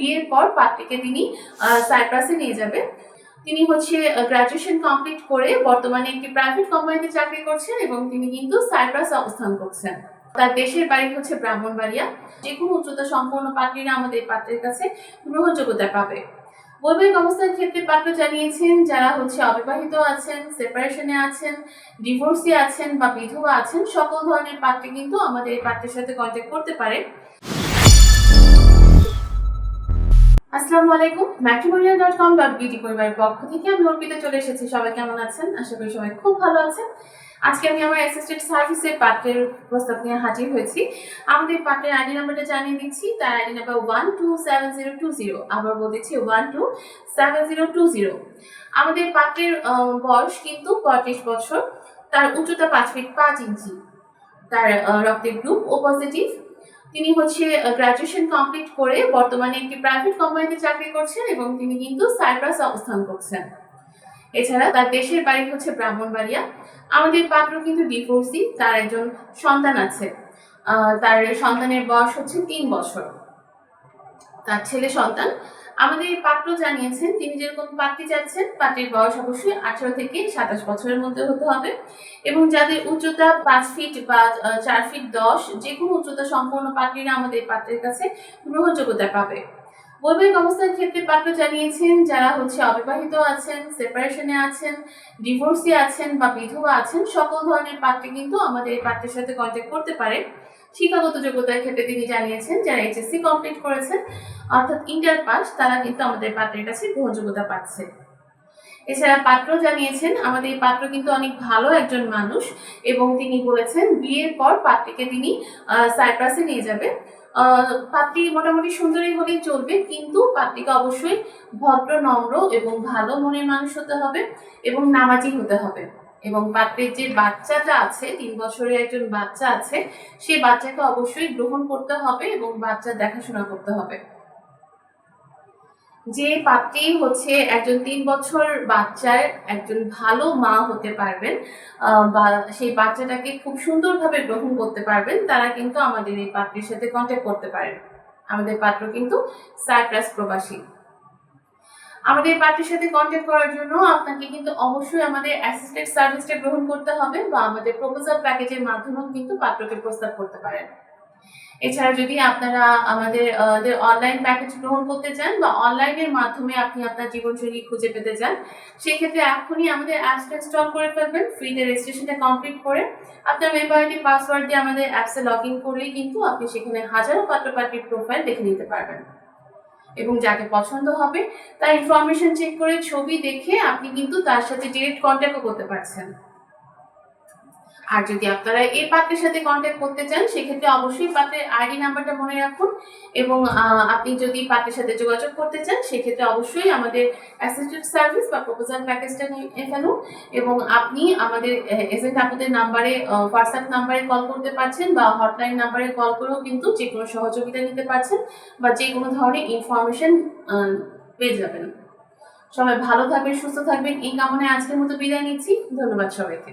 বিয়ের পর পাত্রীকে তিনি সাইপ্রাসে নিয়ে যাবেন। তিনি হচ্ছে গ্রাজুয়েশন কমপ্লিট করে বর্তমানে একটি প্রাইভেট কোম্পানিতে চাকরি করছেন এবং তিনি কিন্তু সাইপ্রাসে অবস্থান করছেন। তার দেশের বাড়ি হচ্ছে ব্রাহ্মণবাড়িয়া। যে কোনো উচ্চতা সম্পন্ন পাত্রীরা আমাদের পাত্রের কাছে গ্রহণযোগ্যতা পাবে। বৈবাহিক অবস্থার ক্ষেত্রে পাত্র জানিয়েছেন, যারা হচ্ছে অবিবাহিত আছেন সেপারেশনে আছেন ডিভোর্সে আছেন বা বিধবা আছেন, সকল ধরনের পাত্রে কিন্তু আমাদের এই পাত্রের সাথে কন্ট্যাক্ট করতে পারে। আসসালামু আলাইকুম matrimonial dot com dot BD পরিবারের পক্ষ থেকে আমি অর্পিতা চলে এসেছি। সবাই কেমন আছেন? আশা করি সবাই খুব ভালো আছেন। আজকে আমি আমার অ্যাসিস্ট্যান্ট সার্ভিসের পাত্রের প্রস্তাব নিয়ে হাজির হয়েছি। আমাদের পাত্রের আইডি নাম্বারটা জানিয়ে দিচ্ছি। তার ID number one two seven zero two zero আবার বলতেছি one two seven zero two zero আমাদের পাত্রের বয়স কিন্তু পঁয়ত্রিশ বছর। তার উচ্চতা পাঁচ ফিট পাঁচ ইঞ্চি। তার রক্তের গ্রুপ ও পজিটিভ তিনি হচ্ছে গ্রাজুয়েশন কমপ্লিট করে বর্তমানে একটি প্রাইভেট কোম্পানিতে চাকরি করছেন এবং তিনি কিন্তু সাইপ্রাস অবস্থান করছেন। এছাড়া তার দেশের বাড়ি হচ্ছে ব্রাহ্মণবাড়িয়া। আমাদের পাত্র কিন্তু ডিভোর্সি তার একজন সন্তান আছে। তার সন্তানের বয়স হচ্ছে তিন বছর। তার ছেলে সন্তান। আমাদের পাত্র জানিয়েছেন, তিনি যেরকম পাত্রী চাচ্ছেন, পাত্রীর বয়স অবশ্যই আঠারো থেকে সাতাশ বছরের মধ্যে হতে হবে এবং যাদের উচ্চতা পাঁচ ফিট বা চার ফিট দশ যে কোনো উচ্চতা সম্পূর্ণ পাত্রীরা আমাদের পাত্রের কাছে গ্রহণযোগ্যতা পাবে। বৈবাহিক অবস্থার ক্ষেত্রে পাত্র জানিয়েছেন যারা হচ্ছে অবিবাহিত আছেন সেপারেশনে আছেন ডিভোর্সি আছেন বা বিধবা আছেন সকল ধরনের পাত্রে কিন্তু আমাদের এই পাত্রের সাথে কন্ট্যাক্ট করতে পারে। শিক্ষাগত যোগ্যতার ক্ষেত্রে তিনি জানিয়েছেন যারা এইচএসসি কমপ্লিট করেছেন অর্থাৎ ইন্টার পাস তারা কিন্তু আমাদের পাত্রের কাছে গ্রহণযোগ্যতা পাচ্ছে। এছাড়া পাত্র জানিয়েছেন আমাদের এই পাত্র কিন্তু অনেক ভালো একজন মানুষ এবং তিনি বলেছেন বিয়ের পর পাত্রীকে তিনি সাইপ্রাসে নিয়ে যাবে। আহ, পাত্রী মোটামুটি সুন্দরী হলেই চলবে, কিন্তু পাত্রীকে অবশ্যই ভদ্র, নম্র এবং ভালো মনের মানুষ হতে হবে এবং নামাজি হতে হবে। এবং পাত্রের যে বাচ্চাটা আছে, তিন বছরের একজন বাচ্চা আছে সেই বাচ্চাকে অবশ্যই গ্রহণ করতে হবে এবং বাচ্চার দেখাশোনা করতে হবে। যে পাত্রী হচ্ছে একজন তিন বছর বাচ্চার একজন ভালো মা হতে পারবেন বা সেই বাচ্চাটাকে খুব সুন্দরভাবে গ্রহণ করতে পারবেন, তারা কিন্তু আমাদের এই পাত্রের সাথে কন্ট্যাক্ট করতে পারেন। আমাদের পাত্র কিন্তু সাইপ্রাস প্রবাসী। আমাদের পাত্রের সাথে কন্ট্যাক্ট করার জন্য আপনাকে কিন্তু অবশ্যই আমাদের অ্যাসিস্ট্যান্ট সার্ভিসটা গ্রহণ করতে হবে বা আমাদের প্রপোজাল প্যাকেজের মাধ্যমেও কিন্তু পাত্রকে প্রস্তাব করতে পারেন। এছাড়া যদি আপনারা আমাদের অনলাইন প্যাকেজ গ্রহণ করতে চান বা অনলাইনের মাধ্যমে আপনি আপনার জীবনসঙ্গী খুঁজে পেতে চান, সেক্ষেত্রে এখনই আমাদের অ্যাপসটা ইনস্টল করে ফেলবেন। ফ্রিতে রেজিস্ট্রেশনটা কমপ্লিট করে আপনার মেম্বার আইডি পাসওয়ার্ড দিয়ে আমাদের অ্যাপসে লগ ইন করলেই কিন্তু আপনি সেখানে হাজারো পাত্রপাত্রীর প্রোফাইল দেখে নিতে পারবেন। এবং যাকে পছন্দ হবে তার ইনফরমেশন চেক করে ছবি দেখে আপনি কিন্তু তার সাথে ডিরেক্ট কন্ট্যাক্টও করতে পারছেন। আর যদি আপনারা এই পাত্রের সাথে কন্ট্যাক্ট করতে চান, সেক্ষেত্রে অবশ্যই পাত্রের আইডি নাম্বারটা মনে রাখুন এবং আপনি যদি পাত্রের সাথে যোগাযোগ করতে চান, সেক্ষেত্রে অবশ্যই আমাদের অ্যাসিস্ট্যান্ট সার্ভিস বা প্রপোজাল প্যাকেজটা নিয়ে ফেলুন এবং আপনি আমাদের এজেন্ট আপুদের নাম্বারে হোয়াটসঅ্যাপ নাম্বারে কল করতে পারছেন বা হটলাইন নাম্বারে কল করেও কিন্তু যে কোনো সহযোগিতা নিতে পারছেন বা যে কোনো ধরনের ইনফরমেশন পেয়ে যাবেন। সবাই ভালো থাকবেন, সুস্থ থাকবেন, এই কামনায় আজকের মতো বিদায় নিচ্ছি। ধন্যবাদ সবাইকে।